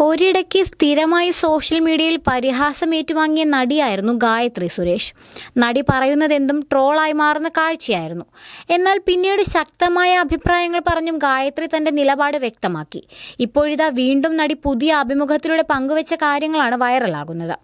ഒരിടയ്ക്ക് സ്ഥിരമായി സോഷ്യൽ മീഡിയയിൽ പരിഹാസം ഏറ്റുവാങ്ങിയ നടിയായിരുന്നു ഗായത്രി സുരേഷ്. നടി പറയുന്നതെന്തും ട്രോളായി മാറുന്ന കാഴ്ചയായിരുന്നു. എന്നാൽ പിന്നീട് ശക്തമായ അഭിപ്രായങ്ങൾ പറഞ്ഞും ഗായത്രി തന്റെ നിലപാട് വ്യക്തമാക്കി. ഇപ്പോഴിതാ വീണ്ടും നടി പുതിയ അഭിമുഖത്തിലൂടെ പങ്കുവച്ച കാര്യങ്ങളാണ് വൈറലാകുന്നത്.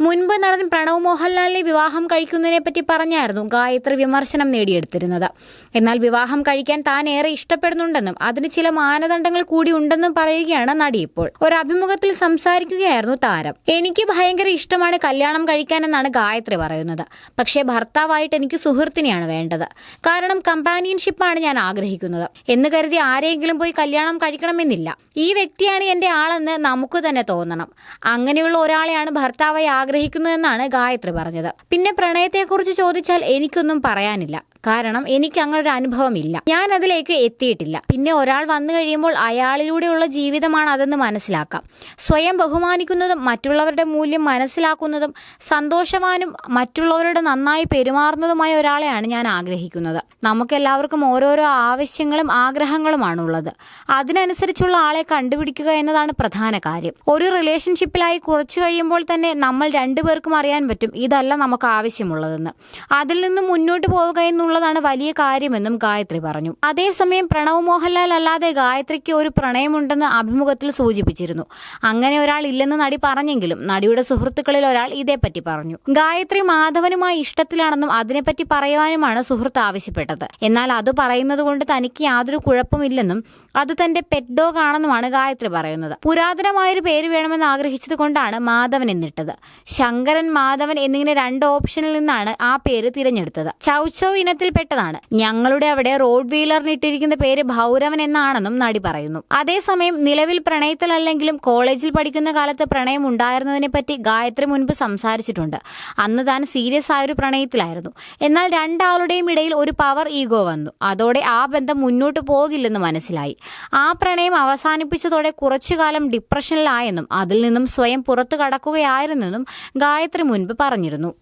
മുൻപ് നടൻ പ്രണവ് മോഹൻലാലിനെ വിവാഹം കഴിക്കുന്നതിനെപ്പറ്റി പറഞ്ഞായിരുന്നു ഗായത്രി വിമർശനം നേടിയെടുത്തിരുന്നത്. എന്നാൽ വിവാഹം കഴിക്കാൻ താൻ ഏറെ ഇഷ്ടപ്പെടുന്നുണ്ടെന്നും അതിന് ചില മാനദണ്ഡങ്ങൾ കൂടി ഉണ്ടെന്നും പറയുകയാണ് നടി ഇപ്പോൾ. ഒരു അഭിമുഖത്തിൽ സംസാരിക്കുകയായിരുന്നു താരം. എനിക്ക് ഭയങ്കര ഇഷ്ടമാണ് കല്യാണം കഴിക്കാനെന്നാണ് ഗായത്രി പറയുന്നത്. പക്ഷേ ഭർത്താവായിട്ട് എനിക്ക് സുഹൃത്തിനെയാണ് വേണ്ടത്. കാരണം കമ്പാനിയൻഷിപ്പാണ് ഞാൻ ആഗ്രഹിക്കുന്നത്. എന്ന് കരുതി ആരെങ്കിലും പോയി കല്യാണം കഴിക്കണമെന്നില്ല. ഈ വ്യക്തിയാണ് എന്റെ ആളെന്ന് നമുക്ക് തന്നെ തോന്നണം. അങ്ങനെയുള്ള ഒരാളെയാണ് ഭർത്താവായി ആഗ്രഹിക്കുന്നതെന്നാണ് ഗായത്രി പറഞ്ഞത്. പിന്നെ പ്രണയത്തെക്കുറിച്ച് ചോദിച്ചാൽ എനിക്കൊന്നും പറയാനില്ല. കാരണം എനിക്ക് അങ്ങനെ ഒരു അനുഭവം ഇല്ല ഞാൻ അതിലേക്ക് എത്തിയിട്ടില്ല. പിന്നെ ഒരാൾ വന്നു കഴിയുമ്പോൾ അയാളിലൂടെയുള്ള ജീവിതമാണ് അതെന്ന് മനസ്സിലാക്കാം. സ്വയം ബഹുമാനിക്കുന്നതും മറ്റുള്ളവരുടെ മൂല്യം മനസ്സിലാക്കുന്നതും സന്തോഷവാനും മറ്റുള്ളവരോട് നന്നായി പെരുമാറുന്നതുമായ ഒരാളെയാണ് ഞാൻ ആഗ്രഹിക്കുന്നത്. നമുക്കെല്ലാവർക്കും ഓരോരോ ആവശ്യങ്ങളും ആഗ്രഹങ്ങളുമാണുള്ളത്. അതിനനുസരിച്ചുള്ള ആളെ കണ്ടുപിടിക്കുക എന്നതാണ് പ്രധാന കാര്യം. ഒരു റിലേഷൻഷിപ്പിലായി കുറച്ചു കഴിയുമ്പോൾ തന്നെ നമ്മൾ രണ്ടുപേർക്കും അറിയാൻ പറ്റും ഇതല്ല നമുക്ക് ആവശ്യമുള്ളതെന്ന്. അതിൽ നിന്ന് മുന്നോട്ട് പോവുക എന്നുള്ളതാണ് വലിയ കാര്യമെന്നും ഗായത്രി പറഞ്ഞു. അതേസമയം പ്രണവ് മോഹൻലാൽ അല്ലാതെ ഗായത്രിക്ക് ഒരു പ്രണയമുണ്ടെന്ന് അഭിമുഖത്തിൽ സൂചിപ്പിച്ചിരുന്നു. അങ്ങനെ ഒരാൾ ഇല്ലെന്ന് നടി പറഞ്ഞെങ്കിലും നടിയുടെ സുഹൃത്തുക്കളിൽ ഒരാൾ ഇതേപ്പറ്റി പറഞ്ഞു. ഗായത്രി മാധവനുമായി ഇഷ്ടത്തിലാണെന്നും അതിനെപ്പറ്റി പറയുവാനുമാണ് സുഹൃത്ത് ആവശ്യപ്പെട്ടത്. എന്നാൽ അത് പറയുന്നത് കൊണ്ട് തനിക്ക് യാതൊരു കുഴപ്പമില്ലെന്നും അത് തന്റെ പെറ്റ് ആണെന്നുമാണ് ഗായത്രി പറയുന്നത്. പുരാതനമായൊരു പേര് വേണമെന്ന് ആഗ്രഹിച്ചത് കൊണ്ടാണ് മാധവൻ എന്നിട്ടത്. ശങ്കരൻ മാധവൻ എന്നിങ്ങനെ രണ്ട് ഓപ്ഷനിൽ നിന്നാണ് ആ പേര് തിരഞ്ഞെടുത്തത്. ചൗച്ചൗ ഇനത്തിൽപ്പെട്ടതാണ് ഞങ്ങളുടെ അവിടെ റോഡ് വീലറിന് ഇട്ടിരിക്കുന്ന പേര് ഭൗരവൻ എന്നാണെന്നും നടി പറയുന്നു. അതേസമയം നിലവിൽ പ്രണയത്തിലല്ലെങ്കിലും കോളേജിൽ പഠിക്കുന്ന കാലത്ത് പ്രണയം ഉണ്ടായിരുന്നതിനെ പറ്റി ഗായത്രി മുൻപ് സംസാരിച്ചിട്ടുണ്ട്. അന്ന് താൻ സീരിയസ് ആയ ഒരു പ്രണയത്തിലായിരുന്നു. എന്നാൽ രണ്ടാളുടെയും ഇടയിൽ ഒരു പവർ ഈഗോ വന്നു. അതോടെ ആ ബന്ധം മുന്നോട്ട് പോകില്ലെന്ന് മനസ്സിലായി. ആ പ്രണയം അവസാനിപ്പിച്ചതോടെ കുറച്ചുകാലം ഡിപ്രഷനിലായെന്നും അതിൽ നിന്നും സ്വയം പുറത്തു കടക്കുകയായിരുന്നെന്നും ഗായത്രി മുൻപ് പറഞ്ഞിരുന്നു.